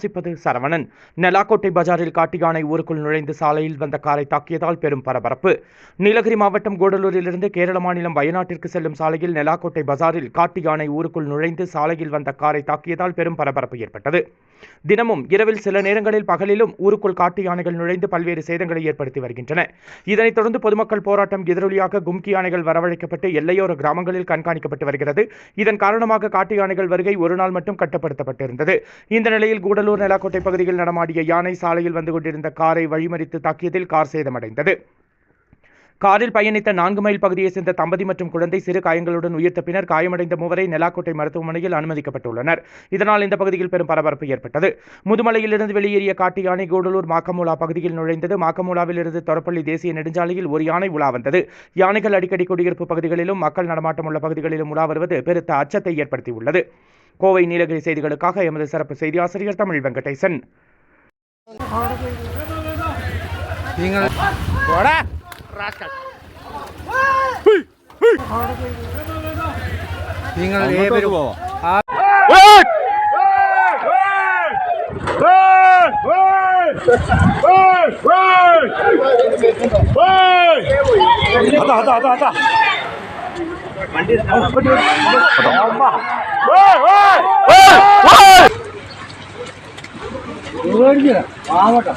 வாசிப்பது சரவணன். நெலாக்கோட்டை பஜாரில் காட்டுயானை ஊருக்குள் நுழைந்து சாலையில் வந்த காரை தாக்கியதால் பெரும் பரபரப்பு. நீலகிரி மாவட்டம் கூடலூரிலிருந்து கேரள மாநிலம் வயநாட்டிற்கு செல்லும் சாலையில் நெலாக்கோட்டை பஜாரில் காட்டுயானை ஊருக்குள் நுழைந்து சாலையில் வந்த காரை தாக்கியதால் பெரும் பரபரப்பு ஏற்பட்டது. தினமும் இரவில் சில நேரங்களில் பகலிலும் ஊருக்குள் காட்டு யானைகள் நுழைந்து பல்வேறு சேதங்களை ஏற்படுத்தி வருகின்றன. இதனைத் தொடர்ந்து பொதுமக்கள் போராட்டம் எதிரொலியாக கும்கி யானைகள் வரவழைக்கப்பட்டு எல்லையோர கிராமங்களில் கண்காணிக்கப்பட்டு வருகிறது. இதன் காரணமாக காட்டு யானைகள் வருகை ஒரு நாள் மட்டும் கட்டுப்படுத்தப்பட்டிருந்தது. இந்த நிலையில் கூடலூர் நெலாக்கோட்டை பகுதியில் நடமாடிய யானை சாலையில் வந்து கொண்டிருந்த காரை வழிமறித்து தாக்கியதில் கார் சேதமடைந்தது. காரில் பயணித்த நான்கு மைல் பகுதியைச் சேர்ந்த தம்பதி மற்றும் குழந்தை சிறு காயங்களுடன் உயிர் தப்பினர் காயமடைந்த மூவரை நெலாக்கோட்டை மருத்துவமனையில் அனுமதிக்கப்பட்டுள்ளனர். இதனால் இந்த பகுதியில் பெரும் பரபரப்பு ஏற்பட்டது. முதுமலையிலிருந்து வெளியேறிய காட்டு யானை கூடலூர் மாக்கமூலா பகுதியில் நுழைந்தது. மாக்கமூலாவிலிருந்து தொரப்பள்ளி தேசிய நெடுஞ்சாலையில் ஒரு யானை உலா வந்தது. யானைகள் அடிக்கடி குடியிருப்பு பகுதிகளிலும் மக்கள் நடமாட்டம் உள்ள பகுதிகளிலும் உலா வருவது பெருத்த அச்சத்தை ஏற்படுத்தியுள்ளது. கோவை நீலகிரி செய்திகளுக்காக எமது சிறப்பு செய்தி ஆசிரியர் தமிழ் வெங்கடேசன். റാക്കൽ നിങ്ങൾ ഏവരും അതാ അതാ അതാ അതാ. വണ്ടി പാവട്ടം